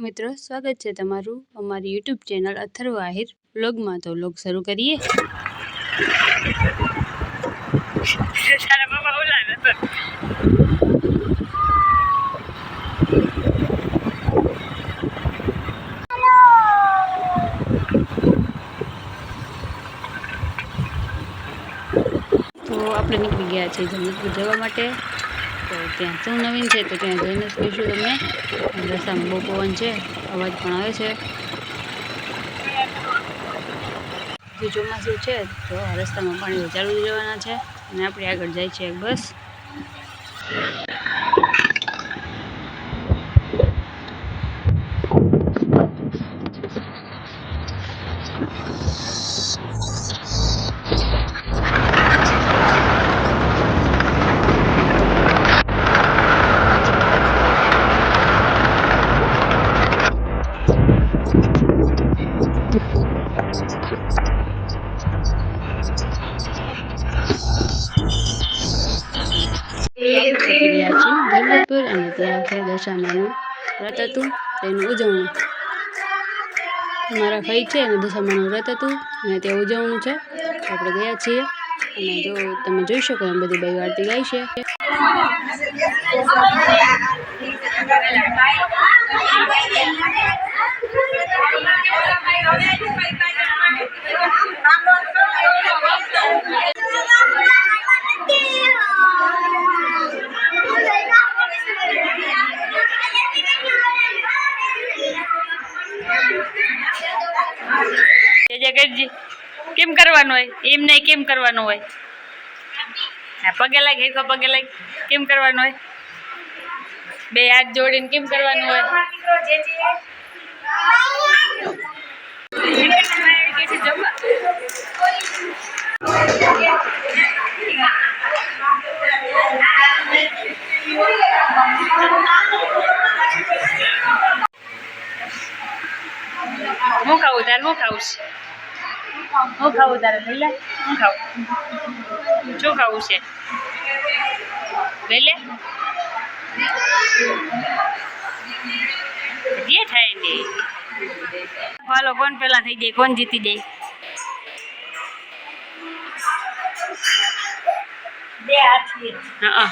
મિત્રો, સ્વાગત છે તમારું અમારી યુટ્યુબ ચેનલ અથર્વ આહિર બ્લોગમાં તો વ્લોગ શરૂ કરીએ. તો આપણે નીકળી ગયા છીએ જમનપુર જવા માટે. તો ત્યાં શું નવીન છે, તો ત્યાં જઈને કહીશું તમને. રસ્તામાં બહુ પવન છે, અવાજ પણ આવે છે. જે ચોમાસું છે, તો રસ્તામાં પાણી ચાલુ જવાના છે, અને આપણે આગળ જાય છે બસ. રહ્યા છીએ જમનપુર અને ત્યાં છે દશામાનું વ્રત હતું તેનું ઉજવણું મારા ભાઈ છે અને દશામાનું વ્રત હતું અને ત્યાં ઉજવણું છે આપણે ગયા છીએ અને જો તમે જોઈ શકો એમ બધી બાઈ આરતી છે જય કરજી કેમ કરવાનું હોય? એમ નહીં કેમ કરવાનું હોય? હા, પગે લાગે હેરખો પગે લાગે. કેમ કરવાનું હોય? બે હાથ જોડીને કેમ કરવાનું હોય? હું ખાવું તારે હું ખાવું છે હું ખાવું તારે લઈ લે હું ખાવું શું ખાવું છે લઈ લે જે થાય ને હાલો કોણ પેલા થઈ જાય કોણ જીતી જાય બે હાથ હા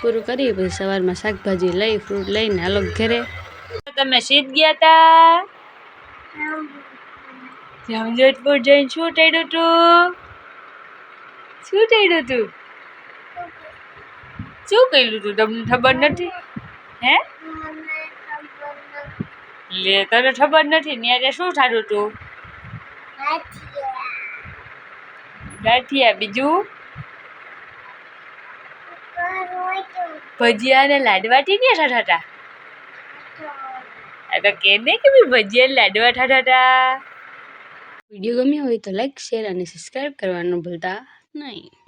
પૂરું કરી પછી સવારમાં શાકભાજી લઈ ફ્રૂટ લઈને હાલો ઘરે. તમે સીધ ગયા તા? જામજોધપુર જઈને શું ટેડ્યું તું? શું ટેડ્યું તું? શું કર્યું તું તમને ખબર નથી? હે? લે, તને ખબર નથી? ને શું થતું તું? ગાંઠિયા, બીજું? ભજીયા ને લાડવાથી ને થતા? હતા આ તો કે નહીં કે ભાઈ ભજીયા લાડવા થતા. હતા વીડિયો ગમ્યો હોય તો લાઈક, શેર અને સબસ્ક્રાઈબ કરવાનું ભૂલતા નહીં.